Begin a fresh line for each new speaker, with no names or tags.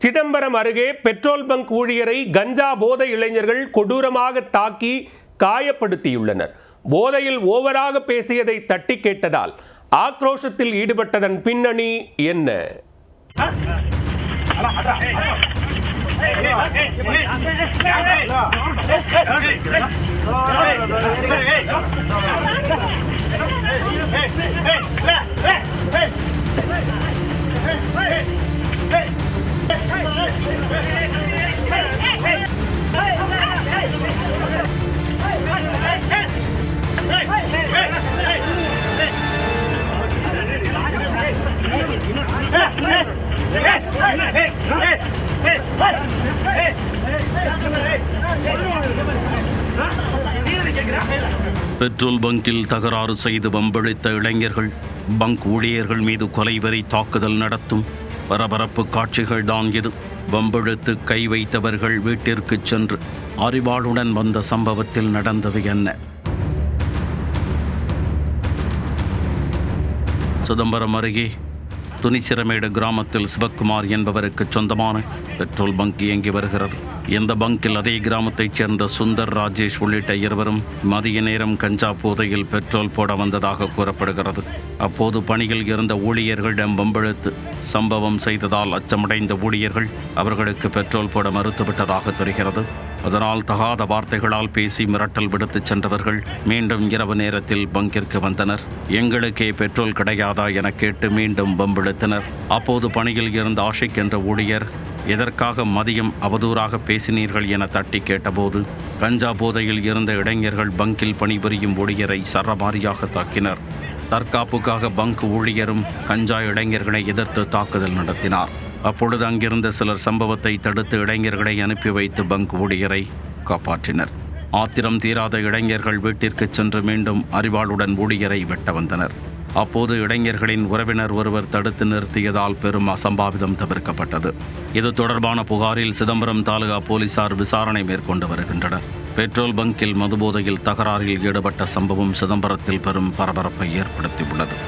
சிதம்பரம் அருகே petrol bunk ஊழியரை கஞ்சா போதை இளைஞர்கள் கொடூரமாக தாக்கி காயப்படுத்தியுள்ளனர் போதையில் ஓவராக பேசியதை தட்டி கேட்டதால் ஆக்ரோஷத்தில் ஈடுபட்டதன் பின்னணி என்ன
பெட்ரோல் பங்கில் தகராறு செய்து வம்பிழித்த இளைஞர்கள் பங்க் ஊழியர்கள் மீது கொலைவரை தாக்குதல் நடத்தும் பரபரப்பு காட்சிகள் தான் இது. வம்பிழுத்து கை வைத்தவர்கள் வீட்டிற்கு சென்று அறிவாளுடன் வந்த சம்பவத்தில் நடந்தது என்ன? சிதம்பரம் அருகே துணிச்சிரமேடு கிராமத்தில் சிவக்குமார் என்பவருக்கு சொந்தமான பெட்ரோல் பங்க் இயங்கி வருகிறது. இந்த பங்கில் அதே கிராமத்தைச் சேர்ந்த சுந்தர் ராஜேஷ் உள்ளிட்ட இருவரும் மதிய நேரம் கஞ்சா போதையில் பெட்ரோல் போட வந்ததாக கூறப்படுகிறது. அப்போது பணியில் இருந்த ஊழியர்களிடம் வம்பிழுத்து சம்பவம் செய்ததால் அச்சமடைந்த ஊழியர்கள் அவர்களுக்கு பெட்ரோல் போட மறுத்துவிட்டதாக தெரிகிறது. அதனால் தகாத வார்த்தைகளால் பேசி மிரட்டல் விடுத்துச் சென்றவர்கள் மீண்டும் இரவு நேரத்தில் பங்கிற்கு வந்தனர். எங்களுக்கே பெட்ரோல் கிடையாதா என கேட்டு மீண்டும் பம்பிழுத்தனர் அப்போது பணியில் இருந்த ஆஷிக் என்ற ஊழியர் எதற்காக மதியம் அவதூறாக பேசினீர்கள் என தட்டி கேட்டபோது கஞ்சா போதையில் இருந்த இளைஞர்கள் பங்கில் பணிபுரியும் ஊழியரை சரமாரியாக தாக்கினர். தற்காப்புக்காக பங்க் ஊழியரும் கஞ்சா இளைஞர்களை எதிர்த்து தாக்குதல் நடத்தினார். அப்பொழுது அங்கிருந்த சிலர் சம்பவத்தை தடுத்து இளைஞர்களை அனுப்பி வைத்து பங்க் ஊழியரை காப்பாற்றினர். ஆத்திரம் தீராத இளைஞர்கள் வீட்டிற்கு சென்று மீண்டும் அறிவாளுடன் ஊழியரை வெட்ட வந்தனர். அப்போது இளைஞர்களின் உறவினர் ஒருவர் தடுத்து நிறுத்தியதால் பெரும் அசம்பாவிதம் தவிர்க்கப்பட்டது. இது தொடர்பான புகாரில் சிதம்பரம் தாலுகா போலீசார் விசாரணை மேற்கொண்டு வருகின்றனர். பெட்ரோல் பங்கில் மதுபோதையில் தகராறில் ஈடுபட்ட சம்பவம் சிதம்பரத்தில் பெரும் பரபரப்பை ஏற்படுத்தியுள்ளது.